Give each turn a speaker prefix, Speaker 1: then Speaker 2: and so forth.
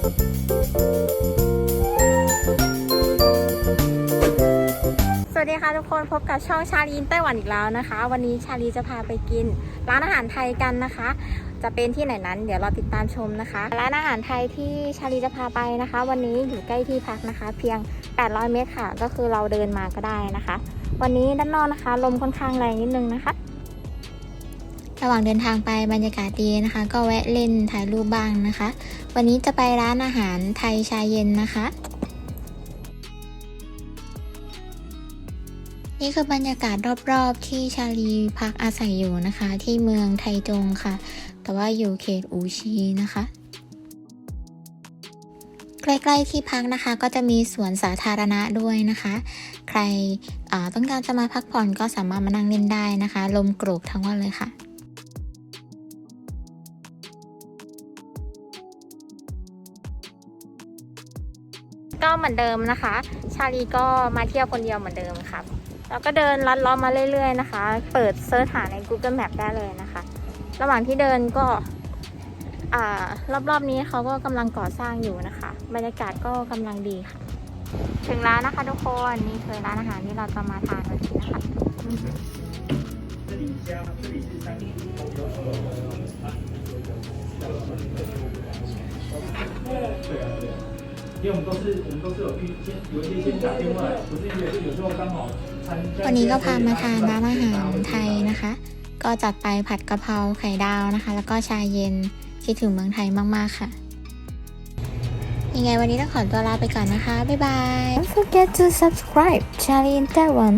Speaker 1: สวัสดีค่ะทุกคนพบกับช่องชาลีนไต้หวันอีกแล้วนะคะ วันนี้ชาลีจะพาไปกิน ร้านอาหารไทยกันนะคะ จะเป็นที่ไหนนั้น เดี๋ยวเราติดตามชมนะคะ ร้านอาหารไทยที่ชาลีจะพาไปนะคะ วันนี้อยู่ใกล้ที่พักนะคะ เพียง 800 เมตรค่ะ ก็คือเราเดินมาก็ได้นะคะ วันนี้ด้านนอกนะคะ ลมค่อนข้างแรงนิดนึงนะคะ ระหว่างเดินทางไปบรรยากาศดีนะคะ ก็แวะเล่นถ่ายรูปบ้างนะคะ วันนี้จะไปร้านอาหารไทยชายเย็นนะคะ นี่คือบรรยากาศรอบๆ ที่ชาลีพักอาศัยอยู่นะคะ ที่เมืองไทจงค่ะ แต่ว่าอยู่เขตอูชีนะคะใกล้ๆที่พักนะคะก็จะมีสวนสาธารณะด้วยนะคะ ใครต้องการจะมาพักผ่อนก็สามารถมานั่งเล่นได้นะคะ ลมโกรกทั้งวันเลยค่ะ ก็เหมือนเดิมนะคะ ชาลีก็มาเที่ยวคนเดียวเหมือนเดิมครับแล้วก็เดินลัดล้อมมาเรื่อยๆนะคะ เปิดเซิร์ชหาใน Google Map ได้เลยนะคะ ระหว่างที่เดินก็รอบๆนี้เขาก็กำลังก่อสร้างอยู่นะคะ บรรยากาศก็กำลังดีค่ะ ถึงร้านนะคะทุกคนนี่คือร้านอาหารที่เราจะมาทานวันนี้นะคะ
Speaker 2: 因为我们都是我们都是有预先有一些先打电话来，不是因为是有时候刚好参加
Speaker 1: วันนี้ก็พามาทานร้านอาหารไทยนะคะ ก็จัดไปผัดกะเพราไข่ดาวนะคะ แล้วก็ชาเย็นคิดถึงเมืองไทยมาก ๆ ค่ะ ยังไงวันนี้ต้องขอตัวลาไปก่อนนะคะ บ๊ายบาย Don't forget to subscribe Charlie in Taiwan